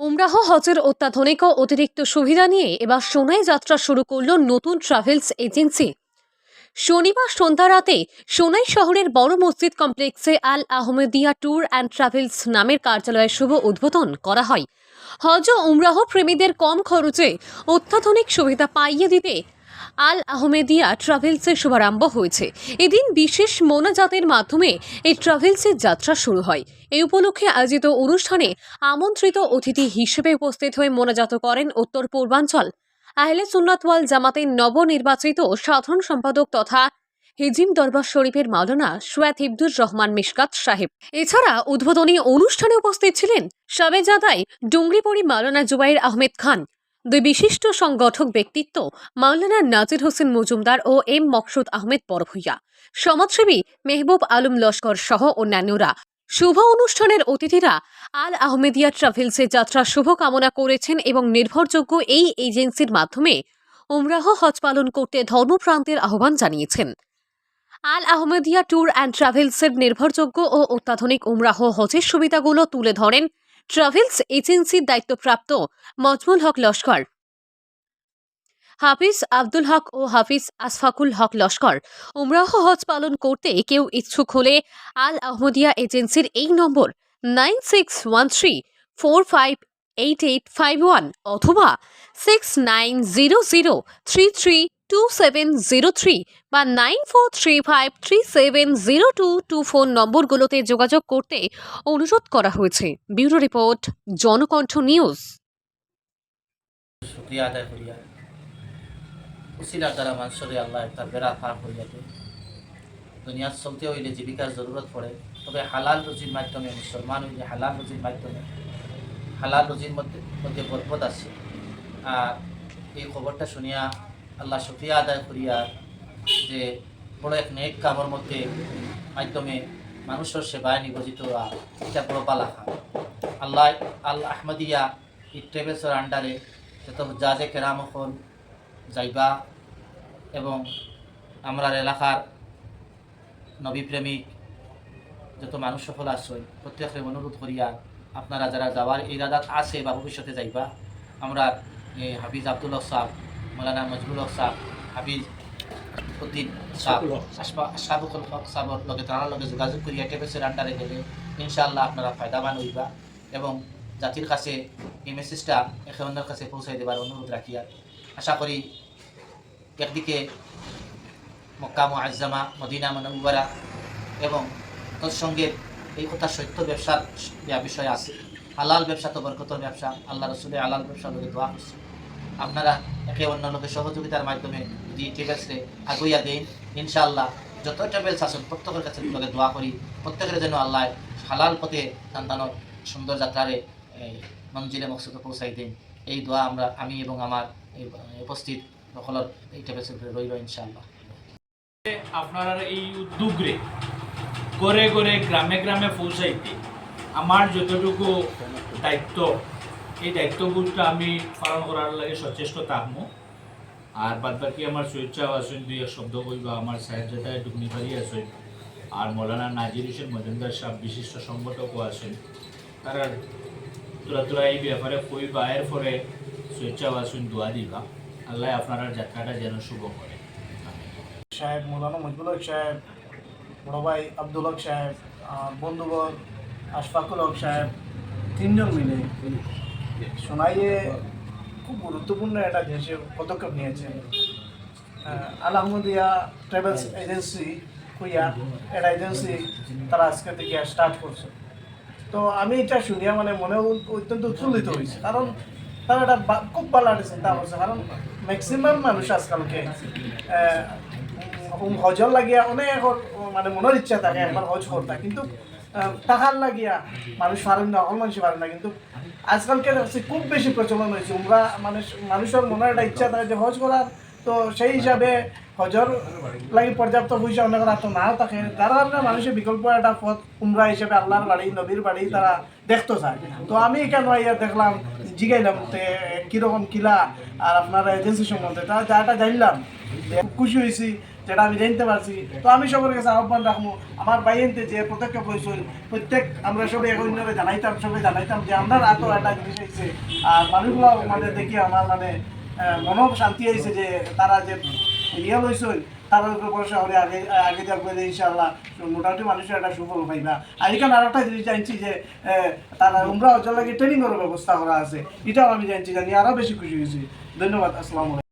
উমরাহ হজের অত্যাধুনিক ও অতিরিক্ত সুবিধা নিয়ে এবার সোনাই যাত্রা শুরু করল নতুন ট্রাভেলস এজেন্সি। শনিবার সন্ধ্যা রাতে সোনাই শহরের বড় মসজিদ কমপ্লেক্সে Al Ahmedia tour and travels নামের কার্যালয়ের শুভ উদ্বোধন করা হয়। হজ ও উমরাহ প্রেমীদের কম খরচে অত্যাধুনিক সুবিধা পাইয়ে দিতে আল আহমেদিয়া ট্রাভেলসের শুভারম্ভ হয়েছে। এদিন বিশেষ মোনাজাতের মাধ্যমে এই ট্রাভেলসের যাত্রা শুরু হয়। এই উপলক্ষে আয়োজিত অনুষ্ঠানে আমন্ত্রিত অতিথি হিসেবে উপস্থিত হয়ে মোনাজাত করেন উত্তর পূর্বাঞ্চল। আহলে সুন্নাতওয়াল জামাতের নবনির্বাচিত সাধারণ সম্পাদক তথা হিজিম দরবার শরীফের মাওলানা সোয়াত হিবদুর রহমান মিশকাত সাহেব। এছাড়া উদ্বোধনী অনুষ্ঠানে উপস্থিত ছিলেন সাবেজাদাই ডুংরিপড়ি মাওলানা জুবাইর আহমেদ খান। দুই বিশিষ্ট সংগঠক ব্যক্তিত্ব মাওলানা নাজির হোসেন মজুমদার ও এম মকসুদ আহমেদ বড়ভূইয়া সমাজসেবী মেহবুব আলম লস্কর সহ অন্যান্যরা। শুভ অনুষ্ঠানের অতিথিরা আল আহমেদিয়া ট্রাভেলসের যাত্রা শুভ কামনা করেছেন এবং নির্ভরযোগ্য এই এজেন্সির মাধ্যমে উমরাহ হজ পালন করতে ধর্মপ্রান্তের আহ্বান জানিয়েছেন। আল আহমেদিয়া ট্যুর অ্যান্ড ট্রাভেলসের নির্ভরযোগ্য ও অত্যাধুনিক উমরাহ হজের সুবিধাগুলো তুলে ধরেন ট্রাভেলস এজেন্সির দায়িত্বপ্রাপ্ত মজমুল হক লস্কর। হাফিজ আব্দুল হক ও হাফিজ আসফাকুল হক লস্কর উমরাহ হজ পালন করতে কেউ ইচ্ছুক হলে আল আহমদিয়া এজেন্সির এই নম্বর nine six one three four five eight eight five one অথবা six nine zero zero three three two seven zero three বা nine four three five three seven zero two two phone নম্বরগুলোতে যোগাযোগ করতে অনুরোধ করা হয়েছে। Bureau report, Janakantha news. দুনিয়ার চলতে হইলে জীবিকার জরুরত পড়ে। তবে হালাল রুজির মাধ্যমে, মুসলমান হইলে হালাল রুজির মাধ্যমে, হালাল রুজির মধ্যে মধ্যে বরকত আছে। আর এই খবরটা শুনিয়া আল্লাহ শুক্রিয়া আদায় করিয়া যে বড় এক নেক কামর মধ্যে মাধ্যমে মানুষের সেবায় হওয়া এটা বড় পালাখা আল্লাহ আল আহমদিয়া এই ট্রেভেলসের আন্ডারে যত জাজে কেরাম যাইবা এবং আমরা এলাকার নবীপ্রেমিক যত মানুষ সকল আসই প্রত্যেকের অনুরোধ করিয়া আপনারা যারা যাওয়ার ইরাদাত আছে বা ভবিষ্যতে যাইবা, আমরা হাফিজ আব্দুল হক সাহ মৌলানা মজবুল হক সাহ হাফিজ উদ্দিন সাহ আশরাফুল হক। সাহর লগে তার লগে যোগাযোগ করিয়া টেবেসের আন্ডারে গেলে ইনশাআল্লাহ আপনারা ফায়দাবান হইবা এবং জাতির কাছে এই মেসেজটা এখনের কাছে পৌঁছাই দেবার অনুরোধ রাখিয়া আশা করি একদিকে মক্কা মুআজ্জামা মদিনা মনুবারা এবং তৎসঙ্গে এই কথা সত্য ব্যবসার বিষয় আছে। হালাল ব্যবসা তো বরকতর ব্যবসা আল্লাহ রসুলের হালাল ব্যবসা লোকে দোয়া করছে। আপনারা একে অন্য লোকের সহযোগিতার মাধ্যমে যদি ট্রেভেলসে আগুইয়া দেন। ইনশাআল্লাহ যত ট্রেভেলস আছেন প্রত্যেকের কাছে লোকে দোয়া করি, প্রত্যেকের যেন আল্লাহ হালাল পথে সন্তানোর সুন্দর যাত্রারে মঞ্জিলে মকসুদে পৌঁছাই দেন। এই দোয়া আমরা, আমি এবং আমার উপস্থিত সকলের এই ট্রেভেলসের রইল ইনশাআল্লাহ। আপনারা এই উদ্যোগরে করে করে গ্রামে গ্রামে পৌঁছাইতে আমার যতটুকু দায়িত্ব এই দায়িত্বগুলোটা আমি পালন করার লাগে সচেষ্ট থাকব। আর বাদ বাকি আমার সুইচ্ছাও আছেন দুই এক শব্দ কইবা আমার সাহেবজাদায় টুকনি পারি আছেন আর মৌলানা নাজির হোসেন মজুমদার সাহেব, বিশিষ্ট সংগঠকও আছেন তারা তোরা তোরা এই ব্যাপারে কইবা এর পরে সুইচ্ছাও আছেন দোয়া দিবা। আল্লাহ আপনারা যাত্রাটা যেন শুভ করে। সাহেব, মৌলানা মজবুল সাহেব, বড় ভাই আব্দুল হক সাহেব বন্ধুগণ আশফাকুল হক সাহেব, তিনজন মিলে সোনাইয়ে খুব গুরুত্বপূর্ণ একটা জিনিস পদক্ষেপ নিয়েছেন আহ, আল আহমদিয়া ট্রাভেলস এজেন্সি কুইয়া একটা এজেন্সি তারা আজকে থেকে স্টার্ট করছে। তো আমি এটা শুনিয়া মানে মনে অত্যন্ত উৎফুল্লিত হয়েছে। কারণ তারা এটা খুব ভালো একটা চিন্তা করছে। কারণ ম্যাক্সিমাম মানুষ আজকালকে হজর লাগিয়া অনেক মানে মনের ইচ্ছা থাকে একবার হজ করতে কিন্তু টাকার লাগিয়া মানুষ পারেন না অল মানুষ পারেন না, কিন্তু আজকালকে দেখছি খুব বেশি প্রচলন হয়েছে। উমরা মানুষ মানুষের মনের একটা ইচ্ছা থাকে যে হজ করার, তো সেই হিসাবে হজর লাগি পর্যাপ্ত পয়সা অনেকের হাতে নাও থাকে। তার কারণে মানুষের বিকল্প একটা পথ উমরা হিসেবে আল্লাহর বাড়ি, নবীর বাড়ি তারা দেখতে চায়। তো আমি কেন ইয়া দেখলাম, জিগাইলাম তে কীরকম কিলা, আর আপনার এজেন্সি সম্বন্ধে তা যাটা জানলাম। খুশি হয়েছি। যেটা আমি জানতে পারছি। তো আমি সবার কাছে আহ্বান রাখব, আমার বাইনতে যে প্রত্যেকটা পরিচয় প্রত্যেক আমরা সবাই এক অন্যরে জানাইতাম, সবাই জানাইতাম যে আমরা এত একটা জিনিস হয়েছে আর মানুষগুলো মানে দেখি আমার মানে মনও শান্তি হয়েছে যে তারা যে ইয়ে লইছে তার উপর করে আগে আগে যাব ইনশাআল্লাহ মোটামুটি মানুষের একটা সুফল পাইবা আর এখানে আর একটা জিনিস জানছি যে তারা উমরা অঞ্চল লাগে ট্রেনিং করার ব্যবস্থা করা আছে। এটাও আমি জানছি, জানি আরও বেশি খুশি হয়েছি। ধন্যবাদ, আসসালামু